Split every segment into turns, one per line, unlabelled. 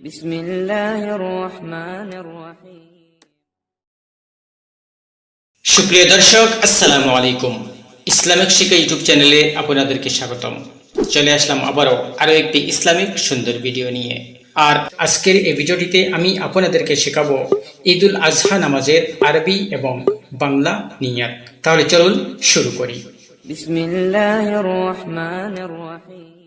بسم الله الرحمن الرحيم
সুপ্রিয় দর্শক আসসালামু আলাইকুম ইসলামিক শিক্ষা ইউটিউব চ্যানেলে আপনাদেরকে স্বাগতম চলে আসলাম আবারও আরও একটি ইসলামিক সুন্দর ভিডিও নিয়ে আর আজকের এই ভিডিওটিতে আমি আপনাদেরকে শেখাবো ঈদুল আজহা নামাজের আরবি এবং বাংলা নিয়াত তাহলে চলুন শুরু করি
بسم الله الرحمن الرحيم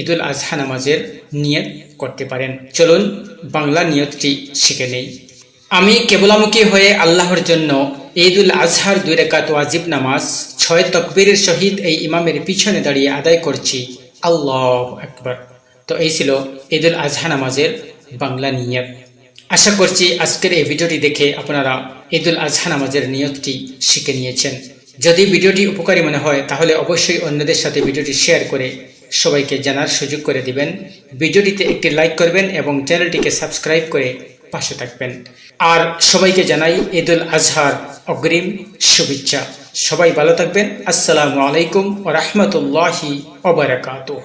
ঈদুল আজহা নামাজের নিয়ত করতে পারেন। চলুন, বাংলা নিয়তটি শিখে নেই। আমি কেবলামুখী হয়ে আল্লাহর জন্য ঈদুল আজহার দুই রেখাত ওয়াজিব নামাজ, ছয় তকবীরের সহিত এই ইমামের পিছনে দাঁড়িয়ে আদায় করছি। আল্লাহ আকবার। তো এই ছিল ঈদুল আজহা নামাজের বাংলা নিয়ত। আশা করছি আজকের এই ভিডিওটি দেখে আপনারা ঈদুল আজহা নামাজের নিয়তটি শিখে নিয়েছেন। যদি ভিডিওটি উপকারী মনে হয়, তাহলে অবশ্যই অন্যদের সাথে ভিডিওটি শেয়ার করে সবাইকে জানার সুযোগ করে দিবেন। ভিডিওটিতে একটি লাইক করবেন এবং চ্যানেলটিকে সাবস্ক্রাইব করে পাশে থাকবেন। আর সবাইকে জানাই ঈদুল আজহার অগ্রিম শুভেচ্ছা। সবাই ভালো থাকবেন। আসসালামু আলাইকুম ও রহমতুল্লাহি ওবরাকাতুহ